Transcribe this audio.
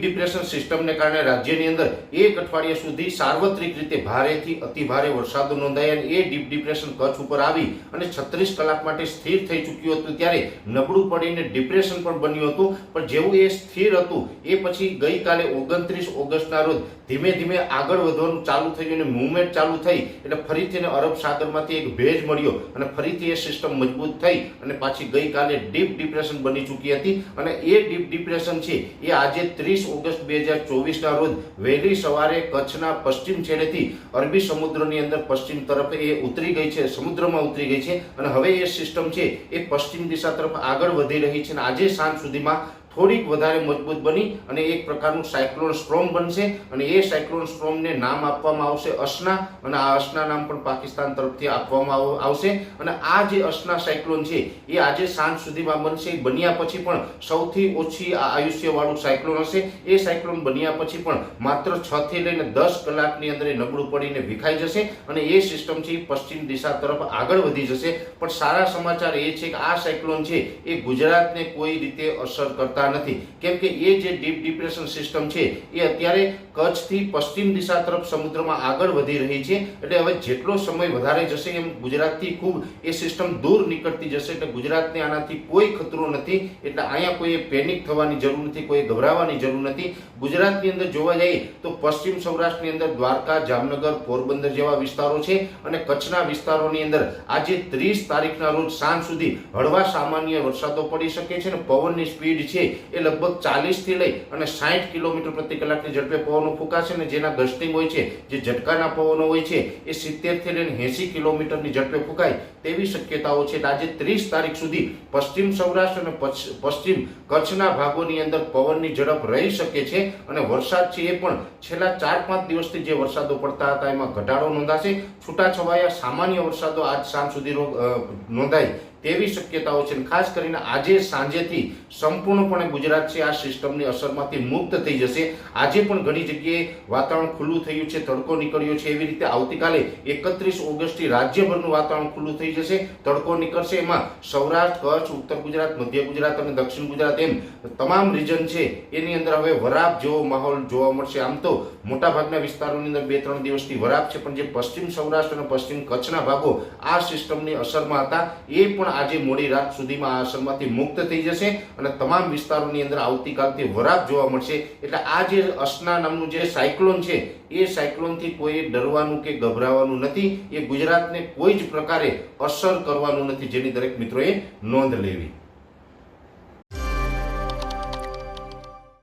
Depression સિસ્ટમને કારણે રાજ્યની અંદર એક અઠવાડિયા સુધી સાર્વત્રિક રીતે ભારેથી અતિ ભારે વરસાદ નોંધાયા અને એ ડીપ ડિપ્રેશન કચ્છ ઉપર આવી અને છત્રીસ કલાક માટે સ્થિર થઈ ચૂક્યું હતું ત્યારે નબળું પડીને ડિપ્રેશન પણ બન્યું હતું. પણ જેવું એ સ્થિર હતું, એ પછી ગઈકાલે ઓગણત્રીસ ઓગસ્ટના રોજ ધીમે ધીમે આગળ વધવાનું ચાલુ થયું અને મુવમેન્ટ ચાલુ થઈ એટલે ફરીથી અરબ સાગરમાંથી એક ભેજ મળ્યો અને ફરીથી એ સિસ્ટમ મજબૂત થઈ અને પાછી ગઈકાલે ડીપ ડિપ્રેશન બની ચૂકી હતી. અને એ ડીપ ડિપ્રેશન છે, એ આજે ત્રીસ ઓગસ્ટ બે હજાર ચોવીસના રોજ વહેલી સવારે કચ્છના પશ્ચિમ છેડેથી અરબી સમુદ્રની અંદર પશ્ચિમ તરફ એ ઉતરી ગઈ છે, સમુદ્રમાં ઉતરી ગઈ છે અને હવે એ સિસ્ટમ છે એ પશ્ચિમ દિશા તરફ આગળ વધી રહી છે અને આજે સાંજ સુધીમાં થોડીક વધારે મજબૂત બની અને એક પ્રકારનું સાયક્લોન સ્ટ્રોમ બનશે અને એ સાયક્લોન સ્ટ્રોમને નામ આપવામાં આવશે અસના અને આ અસના નામ પણ પાકિસ્તાન તરફથી આપવામાં આવશે અને આ જે અસના સાયક્લોન છે, એ આજે સાંજ સુધીમાં બનશે, બન્યા પછી પણ સૌથી ઓછી આયુષ્યવાળું સાયક્લોન હશે. એ સાયક્લોન બન્યા પછી પણ માત્ર છ થી લઈને દસ કલાકની અંદર એ નબળું પડીને વિખાઈ જશે અને એ સિસ્ટમ છે પશ્ચિમ દિશા તરફ આગળ વધી જશે. પણ સારા સમાચાર એ છે કે આ સાયક્લોન છે, એ ગુજરાતને કોઈ રીતે અસર કરતા નથી. કેમ કે એ જે ડીપ ડિપ્રેશન સિસ્ટમ છે, એ અત્યારે કચ્છથી પશ્ચિમ દિશા તરફ સમુદ્રમાં આગળ વધી રહી છે. એટલે હવે જેટલો સમય વધારે જશે એમ ગુજરાતથી ખૂબ એ સિસ્ટમ દૂર નીકળતી જશે. એટલે ગુજરાતને આનાથી કોઈ ખતરો નથી. એટલે અહીંયા કોઈ પેનિક થવાની જરૂર નથી કોઈ ગભરાવાની જરૂર નથી. ગુજરાતની અંદર જોવા જઈએ તો પશ્ચિમ સૌરાષ્ટ્રની અંદર દ્વારકા, જામનગર, પોરબંદર જેવા વિસ્તારો છે. અને કચ્છના વિસ્તારોની અંદર આજે ત્રીસ તારીખના રોજ સાંજ સુધી હળવા સામાન્ય વરસાદો પડી શકે છે અને પવનની સ્પીડ છે એ લગભગ ચાલીસથી લઈ અને સાઠ કિલોમીટર પ્રતિ કલાકની ઝડપે પવનો ફૂંકાશે અને જેના ગસ્ટિંગ હોય છે, જે ઝટકાના પવનો હોય છે, એ સિત્તેરથી લઈને એસી કિલોમીટરની ઝડપે ફૂંકાય તેવી શક્યતાઓ છે. આજે ત્રીસ તારીખ સુધી પશ્ચિમ સૌરાષ્ટ્ર અને પશ્ચિમ કચ્છના ભાગોની અંદર પવનની ઝડપ રહી શકે છે અને વરસાદ છે એ પણ છેલ્લા ચાર પાંચ દિવસથી જે વરસાદો પડતા હતા એમાં ઘટાડો નોંધાશે. છૂટાછવાયા સામાન્ય વરસાદો આજ સાંજ સુધી નોંધાય તેવી શક્યતાઓ છે ખાસ કરીને આજે સાંજેથી સંપૂર્ણપણે ગુજરાત છે આ સિસ્ટમની અસરમાંથી મુક્ત થઈ જશે. આજે પણ ઘણી જગ્યાએ વાતાવરણ ખુલ્લું થયું છે, તડકો નીકળ્યો છે. એવી રીતે આવતીકાલે એકત્રીસ ઓગસ્ટથી રાજ્યભરનું વાતાવરણ ખુલ્લું થઈ જશે. તડકો નીકળશે. એમાં સૌરાષ્ટ્ર, કચ્છ, ઉત્તર ગુજરાત, મધ્ય ગુજરાત અને દક્ષિણ ગુજરાત એમ તમામ રીજન છે. એની અંદર હવે વરાપ જેવો માહોલ જોવા મળશે. આમ તો મોટાભાગના વિસ્તારોની અંદર બે ત્રણ દિવસથી વરાપ છે. પણ જે પશ્ચિમ સૌરાષ્ટ્ર અને પશ્ચિમ કચ્છના ભાગો આ સિસ્ટમની અસરમાં હતા, એ આજે મોડી રાત સુધીમાં આ અસરમાંથી મુક્ત થઈ જશે અને તમામ વિસ્તારોની અંદર આવતીકાલથી વરાપ જોવા મળશે. એટલે આ જે અસના નામનું જે સાયક્લોન છે, એ સાયક્લોનથી કોઈ ડરવાનું કે ગભરાવાનું નથી. એ ગુજરાતને કોઈ જ પ્રકારે અસર કરવાનું નથી, જેની દરેક મિત્રોએ નોંધ લેવી.